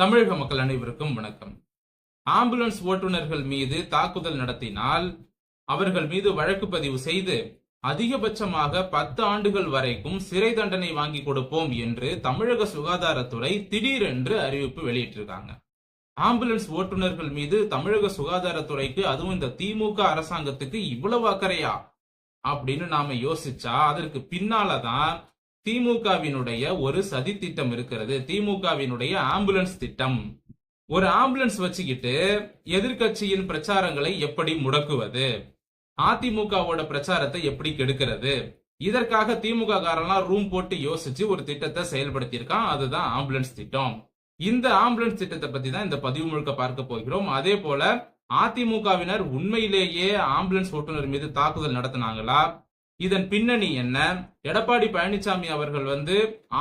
தமிழக மக்கள் அனைவருக்கும் வணக்கம். ஆம்புலன்ஸ் ஓட்டுநர்கள் மீது தாக்குதல் நடத்தினால் அவர்கள் மீது வழக்கு பதிவு செய்து அதிகபட்சமாக பத்து ஆண்டுகள் வரைக்கும் சிறை தண்டனை வாங்கி கொடுப்போம் என்று தமிழக சுகாதாரத்துறை திடீரென்று அறிவிப்பு வெளியிட்டிருக்காங்க. ஆம்புலன்ஸ் ஓட்டுநர்கள் மீது தமிழக சுகாதாரத்துறைக்கு அதுவும் இந்த திமுக அரசாங்கத்துக்கு இவ்வளவு அக்கறையா? அப்படின்னு நாம யோசிச்சா அதற்கு பின்னாலதான் திமுகவினுடைய ஒரு சதி திட்டம் இருக்கிறது. திமுகவினுடைய ஆம்புலன்ஸ் திட்டம். ஒரு ஆம்புலன்ஸ் வச்சுக்கிட்டு எதிர்க்கட்சியின் பிரச்சாரங்களை எப்படி முடக்குவது? அதிமுகவோட பிரச்சாரத்தை எப்படி கெடுக்கிறது? இதற்காக திமுக காரெல்லாம் ரூம் போட்டு யோசிச்சு ஒரு திட்டத்தை செயல்படுத்தியிருக்கான். அதுதான் ஆம்புலன்ஸ் திட்டம். இந்த ஆம்புலன்ஸ் திட்டத்தை பத்தி தான் இந்த பதிவு முழுக்க பார்க்க போகிறோம். அதே போல அதிமுகவினர் உண்மையிலேயே ஆம்புலன்ஸ் ஓட்டுநர் மீது தாக்குதல் நடத்தினாங்களா? இதன் பின்னணி என்ன? எடப்பாடி பழனிசாமி அவர்கள் வந்து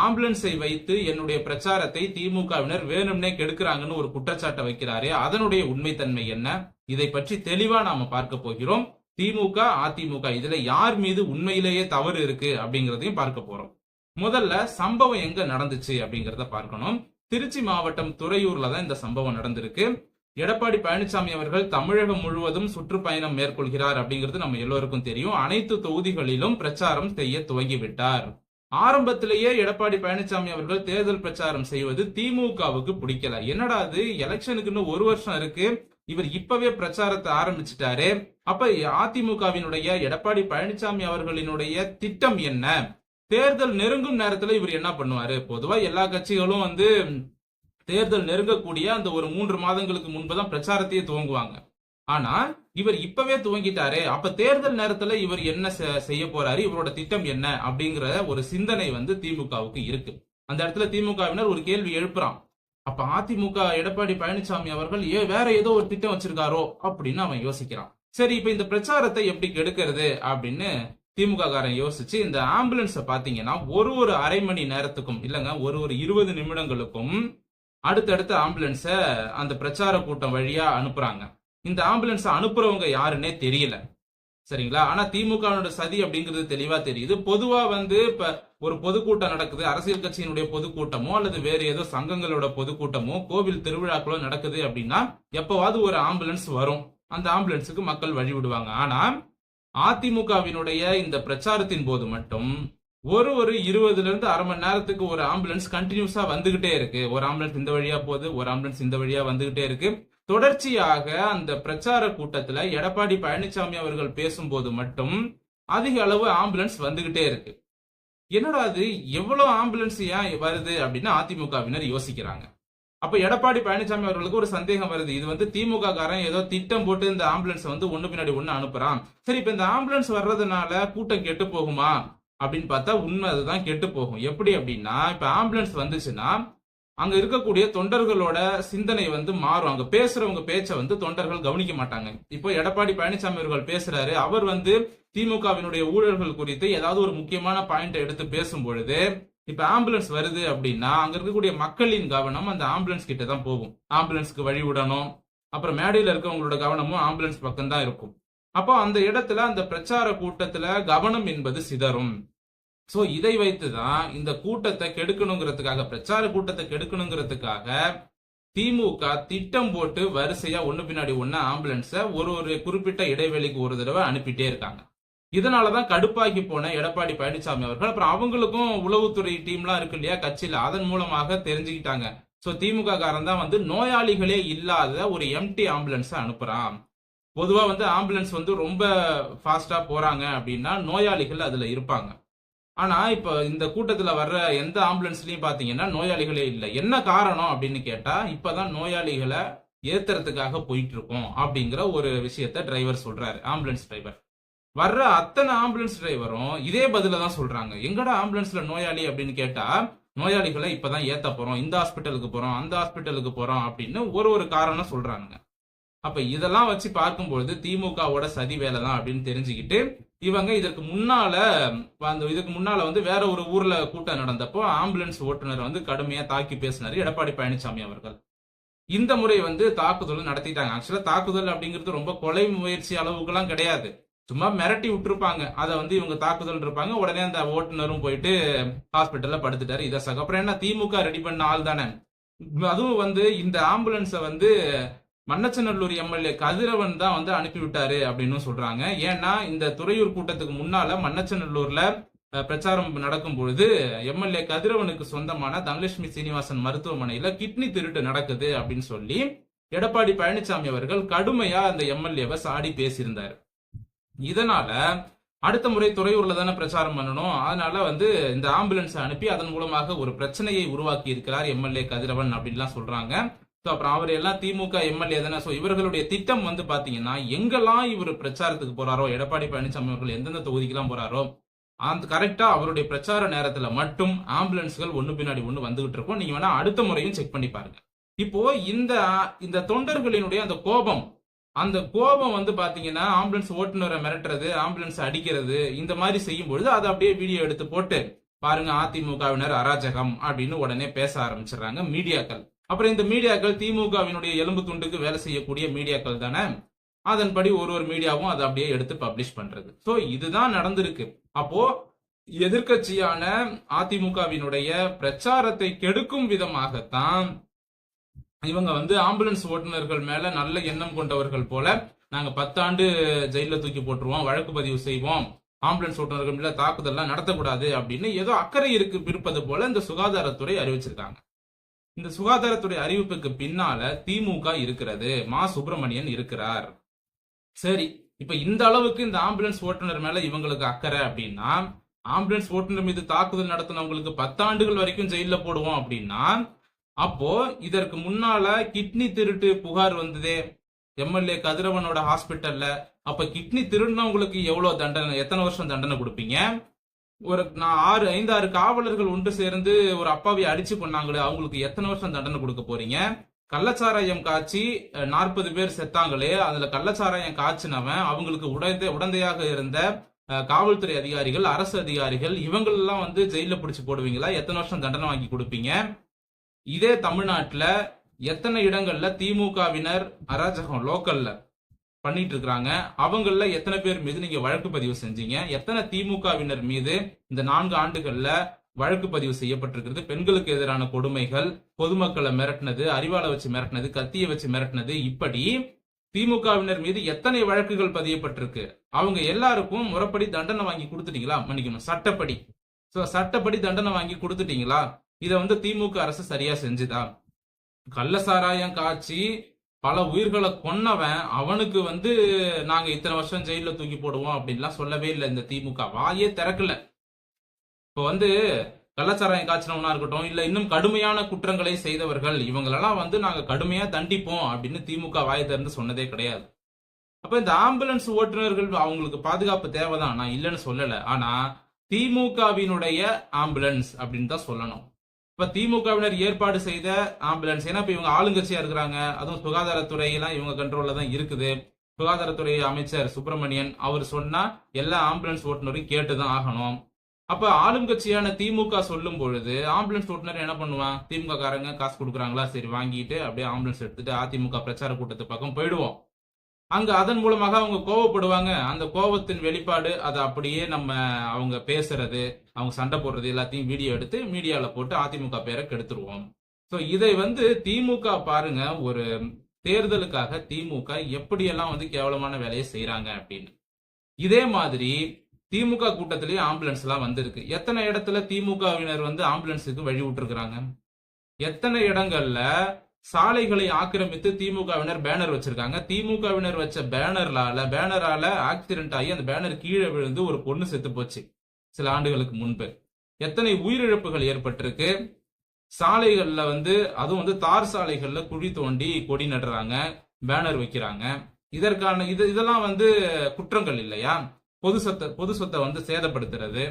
ஆம்புலன்ஸை வைத்து என்னுடைய பிரச்சாரத்தை திமுகவினர் வேணும்னே கெடுக்கிறாங்கன்னு ஒரு குற்றச்சாட்டை வைக்கிறாரே அதனுடைய உண்மைத்தன்மை என்ன? இதை பற்றி தெளிவா நாம பார்க்க போகிறோம். திமுக அதிமுக இதுல யார் மீது உண்மையிலேயே தவறு இருக்கு அப்படிங்கிறதையும் பார்க்க போறோம். முதல்ல சம்பவம் எங்க நடந்துச்சு அப்படிங்கறத பார்க்கணும். திருச்சி மாவட்டம் துறையூர்ல தான் இந்த சம்பவம் நடந்திருக்கு. எடப்பாடி பழனிசாமி அவர்கள் தமிழகம் முழுவதும் சுற்றுப்பயணம் மேற்கொள்கிறார் அப்படிங்கிறது நம்ம எல்லோருக்கும் தெரியும். அனைத்து தொகுதிகளிலும் பிரச்சாரம் செய்ய துவங்கிவிட்டார். ஆரம்பத்திலேயே எடப்பாடி பழனிசாமி அவர்கள் தேர்தல் பிரச்சாரம் செய்வது திமுகவுக்கு பிடிக்கல. என்னடா அது? எலெக்ஷனுக்கு இன்னும் ஒரு வருஷம் இருக்கு. இவர் இப்பவே பிரச்சாரத்தை ஆரம்பிச்சிட்டாரு. அப்ப அதிமுகவினுடைய எடப்பாடி பழனிசாமி அவர்களினுடைய திட்டம் என்ன? தேர்தல் நெருங்கும் நேரத்துல இவர் என்ன பண்ணுவாரு? பொதுவா எல்லா கட்சிகளும் வந்து தேர்தல் நெருங்கக்கூடிய அந்த ஒரு மூன்று மாதங்களுக்கு முன்புதான் பிரச்சாரத்தையே துவங்குவாங்க. ஆனா இவர் இப்பவே துவங்கிட்டாரே. அப்ப தேர்தல் நேரத்துல இவர் என்ன செ- செய்ய போறாரு? இவரோட திட்டம் என்ன? அப்படிங்கிற ஒரு சிந்தனை வந்து திமுகவுக்கு இருக்கு. அந்த இடத்துல திமுகவினர் ஒரு கேள்வி எழுப்புறான். அப்ப அதிமுக எடப்பாடி பழனிசாமி அவர்கள் ஏ வேற ஏதோ ஒரு திட்டம் வச்சிருக்காரோ? அப்படின்னு அவன் யோசிக்கிறான். சரி இப்ப இந்த பிரச்சாரத்தை எப்படி கெடுக்கிறது? அப்படின்னு திமுக காரன் யோசிச்சு இந்த ஆம்புலன்ஸை பாத்தீங்கன்னா ஒரு ஒரு அரை மணி நேரத்துக்கும் இல்லங்க ஒரு ஒரு இருபது நிமிடங்களுக்கும் அடுத்தடுத்த ஆம்புலன்ஸை அந்த பிரச்சார கூட்டம் வழியா அனுப்புறாங்க. இந்த ஆம்புலன்ஸை அனுப்புறவங்க யாருன்னே தெரியல. சரிங்களா? ஆனா திமுகவினோட சதி அப்படிங்கிறது தெளிவா தெரியுது. பொதுவா வந்து இப்ப ஒரு பொதுக்கூட்டம் நடக்குது. அரசியல் கட்சியினுடைய பொதுக்கூட்டமோ அல்லது வேற ஏதோ சங்கங்களோட பொதுக்கூட்டமோ கோவில் திருவிழாக்களோ நடக்குது அப்படின்னா எப்பவாவது ஒரு ஆம்புலன்ஸ் வரும். அந்த ஆம்புலன்ஸுக்கு மக்கள் வழி விடுவாங்க ஆனா அதிமுகவினுடைய இந்த பிரச்சாரத்தின் போது மட்டும் ஒரு ஒரு இருபதுல இருந்து அரை மணி நேரத்துக்கு ஒரு ஆம்புலன்ஸ் கண்டினியூஸா வந்துகிட்டே இருக்கு. ஒரு ஆம்புலன்ஸ் இந்த வழியா போகுது ஒரு ஆம்புலன்ஸ் இந்த வழியா வந்துகிட்டே இருக்கு. தொடர்ச்சியாக அந்த பிரச்சார கூட்டத்துல எடப்பாடி பழனிசாமி அவர்கள் பேசும்போது மட்டும் அதிக அளவு ஆம்புலன்ஸ் வந்துகிட்டே இருக்கு. என்னடா அது எவ்வளவு ஆம்புலன்ஸ் ஏன் வருது அப்படின்னு அதிமுகவினர் யோசிக்கிறாங்க. அப்ப எடப்பாடி பழனிசாமி அவர்களுக்கு ஒரு சந்தேகம் வருது. இது வந்து திமுக காரன் ஏதோ திட்டம் போட்டு இந்த ஆம்புலன்ஸ் வந்து ஒண்ணு பின்னாடி ஒண்ணு அனுப்புறான். சரி இப்ப இந்த ஆம்புலன்ஸ் வர்றதுனால கூட்டம் கெட்டு போகுமா? அப்படின்னு பார்த்தா உண்மை அதுதான் கெட்டு போகும். எப்படி அப்படின்னா இப்ப ஆம்புலன்ஸ் வந்துச்சுன்னா அங்க இருக்கக்கூடிய தொண்டர்களோட சிந்தனை வந்து மாறும். அங்க பேசுறவங்க பேச்ச வந்து தொண்டர்கள் கவனிக்க மாட்டாங்க. இப்போ எடப்பாடி பழனிசாமி அவர்கள் பேசுறாரு. அவர் வந்து திமுகவினுடைய ஊழல்கள் குறித்து ஏதாவது ஒரு முக்கியமான பாயிண்ட் எடுத்து பேசும் பொழுது இப்ப ஆம்புலன்ஸ் வருது அப்படின்னா அங்க இருக்கக்கூடிய மக்களின் கவனம் அந்த ஆம்புலன்ஸ் கிட்ட தான் போகும் ஆம்புலன்ஸ்க்கு வழி விடணும். அப்புறம் மேடையில இருக்கவங்களோட கவனமும் ஆம்புலன்ஸ் பக்கம் தான் இருக்கும். அப்போ அந்த இடத்துல அந்த பிரச்சார கூட்டத்துல கவனம் என்பது சிதறும். சோ இதை வைத்துதான் இந்த கூட்டத்தை கெடுக்கணுங்கிறதுக்காக பிரச்சார கூட்டத்தை கெடுக்கணுங்கிறதுக்காக திமுக திட்டம் போட்டு வரிசையா ஒண்ணு பின்னாடி ஒண்ணு ஆம்புலன்ஸ ஒரு ஒரு குறிப்பிட்ட இடைவெளிக்கு ஒரு தடவை அனுப்பிட்டே இருக்காங்க. இதனாலதான் கடுப்பாகி போன எடப்பாடி பழனிசாமி அவர்கள் அப்புறம் அவங்களுக்கும் உளவுத்துறை டீம்லாம் இருக்கு இல்லையா கட்சியில அதன் மூலமாக தெரிஞ்சுக்கிட்டாங்க. சோ திமுக காரன் தான் வந்து நோயாளிகளே இல்லாத ஒரு எம்டி ஆம்புலன்ஸ் அனுப்புறான். பொதுவாக வந்து ஆம்புலன்ஸ் வந்து ரொம்ப ஃபாஸ்ட்டாக போகிறாங்க அப்படின்னா நோயாளிகள் அதில் இருப்பாங்க. ஆனால் இப்போ இந்த கூட்டத்தில் வர்ற எந்த ஆம்புலன்ஸ்லையும் பார்த்தீங்கன்னா நோயாளிகளே இல்லை. என்ன காரணம் அப்படின்னு கேட்டால் இப்போ தான் நோயாளிகளை ஏத்துறதுக்காக போயிட்டு இருக்கோம் அப்படிங்கிற ஒரு விஷயத்த டிரைவர் சொல்கிறாரு ஆம்புலன்ஸ் டிரைவர் வர்ற அத்தனை ஆம்புலன்ஸ் டிரைவரும் இதே பதில தான் சொல்கிறாங்க எங்கடா ஆம்புலன்ஸில் நோயாளி அப்படின்னு கேட்டால் நோயாளிகளை இப்பதான் ஏற்ற போகிறோம் இந்த ஹாஸ்பிட்டலுக்கு போகிறோம் அந்த ஹாஸ்பிட்டலுக்கு போகிறோம் அப்படின்னு ஒரு ஒரு காரணம் சொல்கிறாங்க அப்ப இதெல்லாம் வச்சு பார்க்கும்பொழுது திமுகவோட சதி வேலை தான் அப்படின்னு தெரிஞ்சுக்கிட்டு இவங்க இதற்கு முன்னால அந்த இதுக்கு முன்னால வந்து வேற ஒரு ஊர்ல கூட்டம் நடந்தப்போ ஆம்புலன்ஸ் ஓட்டுநர் வந்து கடுமையா தாக்கி பேசினாரு எடப்பாடி பழனிசாமி அவர்கள். இந்த முறை வந்து தாக்குதல் நடத்திட்டாங்க. ஆக்சுவலா தாக்குதல் அப்படிங்கிறது ரொம்ப கொலை முயற்சி அளவுக்குலாம் கிடையாது. சும்மா மிரட்டி விட்டுருப்பாங்க. அதை வந்து இவங்க தாக்குதல் இருப்பாங்க. உடனே அந்த ஓட்டுநரும் போயிட்டு ஹாஸ்பிட்டல்ல படுத்துட்டாரு. இதை சக அப்புறம் என்ன? திமுக ரெடி பண்ண ஆள் தானே. அதுவும் வந்து இந்த ஆம்புலன்ஸை வந்து மன்னச்சநல்லூர் எம்எல்ஏ கதிரவன் தான் வந்து அனுப்பிவிட்டாரு அப்படின்னு சொல்றாங்க. ஏன்னா இந்த துறையூர் கூட்டத்துக்கு முன்னால மன்னச்சநல்லூர்ல பிரச்சாரம் நடக்கும் பொழுது எம்எல்ஏ கதிரவனுக்கு சொந்தமான தனலட்சுமி சீனிவாசன் மருத்துவமனையில கிட்னி திருட்டு நடக்குது அப்படின்னு சொல்லி எடப்பாடி பழனிசாமி அவர்கள் கடுமையா அந்த எம்எல்ஏவை சாடி பேசியிருந்தார். இதனால அடுத்த முறை துறையூர்ல தானே பிரச்சாரம் பண்ணணும். அதனால வந்து இந்த ஆம்புலன்ஸை அனுப்பி அதன் மூலமாக ஒரு பிரச்சனையை உருவாக்கி இருக்கிறார் எம்எல்ஏ கதிரவன் அப்படின்லாம் சொல்றாங்க. ஸோ அப்புறம் அவர் எல்லாம் திமுக எம்எல்ஏ தானே. ஸோ இவர்களுடைய திட்டம் வந்து பாத்தீங்கன்னா எங்கெல்லாம் இவர் பிரச்சாரத்துக்கு போறாரோ எடப்பாடி பழனிசாமி அவர்கள் எந்தெந்த தொகுதிக்கெல்லாம் போறாரோ அந்த கரெக்டா அவருடைய பிரச்சார நேரத்துல மட்டும் ஆம்புலன்ஸ்கள் ஒண்ணு பின்னாடி ஒண்ணு வந்துகிட்டு இருக்கும். நீங்க வேணா அடுத்த முறையும் செக் பண்ணி பாருங்க. இப்போ இந்த இந்த தொண்டர்களினுடைய அந்த கோபம் அந்த கோபம் வந்து பாத்தீங்கன்னா ஆம்புலன்ஸ் ஓட்டுநரை மிரட்டுறது ஆம்புலன்ஸ் அடிக்கிறது இந்த மாதிரி செய்யும் பொழுது அதை அப்படியே வீடியோ எடுத்து போட்டு பாருங்க அதிமுகவினர் அராஜகம் அப்படின்னு உடனே பேச ஆரம்பிச்சிடுறாங்க மீடியாக்கள். அப்புறம் இந்த மீடியாக்கள் திமுகவினுடைய எலும்பு துண்டுக்கு வேலை செய்யக்கூடிய மீடியாக்கள் தானே? அதன்படி ஒரு ஒரு மீடியாவும் அதை அப்படியே எடுத்து பப்ளிஷ் பண்றது. ஸோ இதுதான் நடந்திருக்கு. அப்போ எதிர்க்கட்சியான அதிமுகவினுடைய பிரச்சாரத்தை கெடுக்கும் விதமாகத்தான் இவங்க வந்து ஆம்புலன்ஸ் ஓட்டுநர்கள் மேல நல்ல எண்ணம் கொண்டவர்கள் போல நாங்க பத்தாண்டு ஜெயில தூக்கி போட்டுருவோம் வழக்கு பதிவு செய்வோம் ஆம்புலன்ஸ் ஓட்டுநர்கள் மேல தாக்குதல்லாம் நடத்தக்கூடாது அப்படின்னு ஏதோ அக்கறை இருக்கு இருப்பது போல இந்த சுகாதாரத்துறை அறிவிச்சிருக்காங்க. இந்த சுகாதாரத்துறை அறிவிப்புக்கு பின்னால திமுக இருக்கிறது. மா. சுப்பிரமணியன் இருக்கிறார். சரி இப்ப இந்த அளவுக்கு இந்த ஆம்புலன்ஸ் ஓட்டுநர் மேல இவங்களுக்கு அக்கறை அப்படின்னா ஆம்புலன்ஸ் ஓட்டுநர் மீது தாக்குதல் நடத்தினவங்களுக்கு பத்தாண்டுகள் வரைக்கும் ஜெயில போடுவோம் அப்படின்னா அப்போ இதற்கு முன்னால கிட்னி திருட்டு புகார் வந்ததே எம்எல்ஏ கதிரவனோட ஹாஸ்பிட்டல்ல. அப்ப கிட்னி திருடினவங்களுக்கு எவ்வளவு தண்டனை எத்தனை வருஷம் தண்டனை கொடுப்பீங்க? ஒரு நான் ஆறு ஐந்து ஆறு காவலர்கள் ஒன்று சேர்ந்து ஒரு அப்பாவை அடிச்சு பண்ணாங்களே அவங்களுக்கு எத்தனை வருஷம் தண்டனை கொடுக்க போறீங்க? கள்ளச்சாராயம் காய்ச்சி நாற்பது பேர் செத்தாங்களே அதுல கள்ளச்சாராயம் காய்ச்சினவன் அவங்களுக்கு உடந்தை உடந்தையாக இருந்த காவல்துறை அதிகாரிகள் அரசு அதிகாரிகள் இவங்களெல்லாம் வந்து ஜெயில பிடிச்சு போடுவீங்களா? எத்தனை வருஷம் தண்டனை வாங்கி கொடுப்பீங்க? இதே தமிழ்நாட்டுல எத்தனை இடங்கள்ல திமுகவினர் அராஜகம் லோக்கல்ல? பண்ணிட்டு இருக்கிறாங்க அவங்கள எத்தனை பேர் மீது நீங்க வழக்கு பதிவு செஞ்சீங்க? எத்தனை திமுகவினர் மீது இந்த நான்கு ஆண்டுகள்ல வழக்கு பதிவு செய்யப்பட்டிருக்கிறது? பெண்களுக்கு எதிரான கொடுமைகள் பொதுமக்களை மிரட்டினது அறிவாளை வச்சு மிரட்டினது கத்தியை வச்சு மிரட்டினது இப்படி திமுகவினர் மீது எத்தனை வழக்குகள் பதியப்பட்டிருக்கு? அவங்க எல்லாருக்கும் முறைப்படி தண்டனை வாங்கி கொடுத்துட்டீங்களா? மன்னிக்கணும். சட்டப்படி. சோ சட்டப்படி தண்டனை வாங்கி கொடுத்துட்டீங்களா? இதை வந்து திமுக அரசு சரியா செஞ்சுதா? கள்ள சாராயம் காய்ச்சி பல உயிர்களை கொன்னவன் அவனுக்கு வந்து நாங்க இத்தனை வருஷம் ஜெயில தூக்கி போடுவோம் அப்படின்லாம் சொல்லவே இல்லை இந்த திமுக. வாயே திறக்கல. இப்போ வந்து கள்ளச்சாராயம் காய்ச்சினவனா இருக்கட்டும் இல்ல இன்னும் கடுமையான குற்றங்களை செய்தவர்கள் இவங்களெல்லாம் வந்து நாங்க கடுமையா தண்டிப்போம் அப்படின்னு திமுக வாயை திறந்து சொன்னதே கிடையாது. அப்ப இந்த ஆம்புலன்ஸ் ஓட்டுநர்கள் அவங்களுக்கு பாதுகாப்பு தேவைதான். நான் இல்லைன்னு சொல்லல. ஆனா திமுகவினுடைய ஆம்புலன்ஸ் அப்படின்னு தான் சொல்லணும். இப்ப திமுகவினர் ஏற்பாடு செய்த ஆம்புலன்ஸ் ஏன்னா இப்ப இவங்க ஆளுங்கட்சியா இருக்கிறாங்க. அதுவும் சுகாதாரத்துறை எல்லாம் இவங்க கண்ட்ரோல்ல தான் இருக்குது. சுகாதாரத்துறை அமைச்சர் சுப்பிரமணியன் அவர் சொன்னா எல்லா ஆம்புலன்ஸ் ஓட்டுநரும் கேட்டுதான் ஆகணும். அப்ப ஆளுங்கட்சியான திமுக சொல்லும் பொழுது ஆம்புலன்ஸ் ஓட்டுநர் என்ன பண்ணுவான்? திமுக காரங்க காசு கொடுக்குறாங்களா? சரி வாங்கிட்டு அப்படியே ஆம்புலன்ஸ் எடுத்துட்டு அதிமுக பிரச்சார கூட்டத்து பக்கம் போயிடுவோம். அங்க அதன் மூலமாக அவங்க கோவப்படுவாங்க. அந்த கோவத்தின் வெளிப்பாடு அதை அப்படியே நம்ம அவங்க பேசுறது அவங்க சண்டை போடுறது எல்லாத்தையும் வீடியோ எடுத்து மீடியால போட்டு அதிமுக பேரை கெடுத்துருவோம். சோ இதை வந்து திமுக பாருங்க ஒரு தேர்தலுக்காக திமுக எப்படியெல்லாம் வந்து கேவலமான வேலையை செய்யறாங்க அப்படின்னு. இதே மாதிரி திமுக கூட்டத்திலேயே ஆம்புலன்ஸ் எல்லாம் வந்திருக்கு. எத்தனை இடத்துல திமுகவினர் வந்து ஆம்புலன்ஸுக்கு வழி விட்டுருக்குறாங்க? எத்தனை இடங்கள்ல சாலைகளை ஆக்கிரமித்து திமுகவினர் பேனர் வச்சிருக்காங்க. திமுகவினர் வச்ச பேனர்லால பேனரால ஆக்சிடென்ட் ஆகி அந்த பேனர் கீழே விழுந்து ஒரு பொண்ணு செத்து போச்சு சில ஆண்டுகளுக்கு முன்பு. எத்தனை உயிரிழப்புகள் ஏற்பட்டிருக்கு? சாலைகள்ல வந்து அதுவும் வந்து தார் சாலைகள்ல குழி தோண்டி கொடி நடுறாங்க பேனர் வைக்கிறாங்க. இதற்கான இது இதெல்லாம் வந்து குற்றங்கள் இல்லையா? பொது சொத்தை பொது சொத்தை வந்து சேதப்படுத்துறது.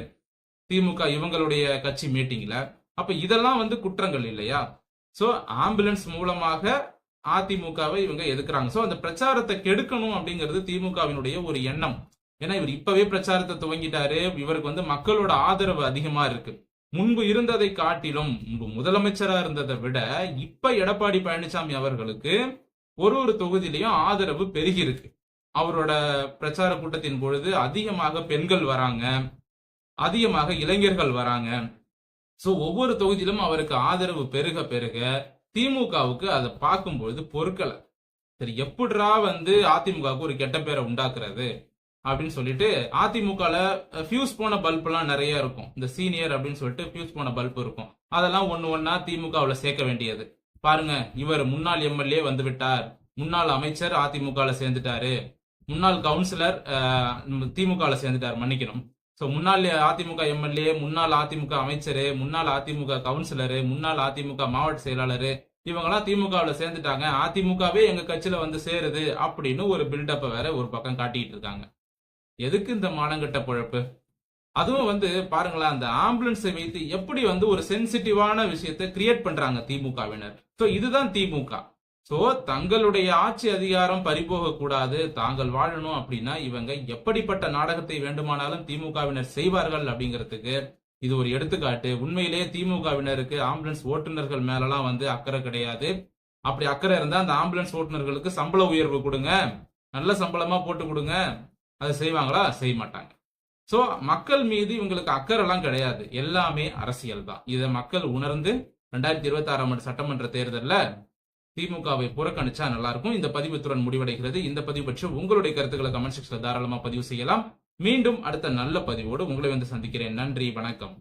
திமுக இவங்களுடைய கட்சி மீட்டிங்ல. அப்ப இதெல்லாம் வந்து குற்றங்கள் இல்லையா? சோ ஆம்புலன்ஸ் மூலமாக அதிமுகவை இவங்க எதுக்குறாங்க? சோ அந்த பிரச்சாரத்தை கெடுக்கணும் அப்படிங்கிறது திமுகவினுடைய ஒரு எண்ணம். ஏன்னா இவர் இப்பவே பிரச்சாரத்தை துவங்கிட்டாரு. இவருக்கு வந்து மக்களோட ஆதரவு அதிகமா இருக்கு. முன்பு இருந்ததை காட்டிலும் முன்பு முதலமைச்சரா இருந்ததை விட இப்ப எடப்பாடி பழனிசாமி அவர்களுக்கு ஒரு ஒரு தொகுதியிலையும் ஆதரவு பெருகி இருக்கு அவரோட பிரச்சார கூட்டத்தின் பொழுது அதிகமாக பெண்கள் வராங்க. அதிகமாக இளைஞர்கள் வராங்க. சோ ஒவ்வொரு தொகுதியிலும் அவருக்கு ஆதரவு பெருக பெருக திமுகவுக்கு அதை பார்க்கும்பொழுது பொறுக்கல. சரி எப்படிரா வந்து அதிமுகவுக்கு ஒரு கெட்ட பேரை உண்டாக்குறது? அப்படின்னு சொல்லிட்டு அதிமுகல ஃபியூஸ் போன பல்ப் எல்லாம் நிறைய இருக்கும். இந்த சீனியர் அப்படின்னு சொல்லிட்டு ஃபியூஸ் போன பல்ப் இருக்கும். அதெல்லாம் ஒன்று ஒன்றா திமுகவுல சேர்க்க வேண்டியது. பாருங்க இவர் முன்னாள் எம்எல்ஏ வந்து விட்டார். முன்னாள் அமைச்சர் அதிமுகல சேர்ந்துட்டாரு. முன்னாள் கவுன்சிலர் திமுகல சேர்ந்துட்டார் மன்னிக்கணும். சோ முன்னாள் அதிமுக எம்எல்ஏ முன்னாள் அதிமுக அமைச்சரு முன்னாள் அதிமுக கவுன்சிலரு முன்னாள் அதிமுக மாவட்ட செயலாளரு இவங்கெல்லாம் திமுகவில் சேர்ந்துட்டாங்க. அதிமுகவே எங்க கட்சியில வந்து சேருது அப்படின்னு ஒரு பில்டப்பை வேற ஒரு பக்கம் காட்டிக்கிட்டு இருக்காங்க. எதுக்கு இந்த மானங்கட்ட பொழப்பு? அதுவும் வந்து பாருங்களேன் அந்த ஆம்புலன்ஸை வைத்து எப்படி வந்து ஒரு சென்சிட்டிவான விஷயத்தை கிரியேட் பண்றாங்க திமுகவினர். ஸோ இதுதான் திமுக. சோ தங்களுடைய ஆட்சி அதிகாரம் பறிபோக கூடாது தாங்கள் வாழணும் அப்படின்னா இவங்க எப்படிப்பட்ட நாடகத்தை வேண்டுமானாலும் திமுகவினர் செய்வார்கள் அப்படிங்கிறதுக்கு இது ஒரு எடுத்துக்காட்டு. உண்மையிலேயே திமுகவினருக்கு ஆம்புலன்ஸ் ஓட்டுநர்கள் மேலலாம் வந்து அக்கறை கிடையாது. அப்படி அக்கறை இருந்தா அந்த ஆம்புலன்ஸ் ஓட்டுநர்களுக்கு சம்பள உயர்வு கொடுங்க. நல்ல சம்பளமா போட்டு கொடுங்க. அதை செய்வாங்களா? செய்ய மாட்டாங்க சோ மக்கள் மீது இவங்களுக்கு அக்கறைலாம் கிடையாது. எல்லாமே அரசியல் தான் இதை மக்கள் உணர்ந்து ரெண்டாயிரத்தி இருபத்தி ஆறாம் ஆண்டு சட்டமன்ற தேர்தலில் திமுகவை புறக்கணிச்சா நல்லா இருக்கும் இந்த பதிவுத்துடன் முடிவடைகிறது. இந்த பதிவு பற்றி உங்களுடைய கருத்துக்களை கமெண்ட் செக்ஷன்ல தாராளமா பதிவு செய்யலாம். மீண்டும் அடுத்த நல்ல பதிவோடு உங்களை வந்து சந்திக்கிறேன். நன்றி வணக்கம்.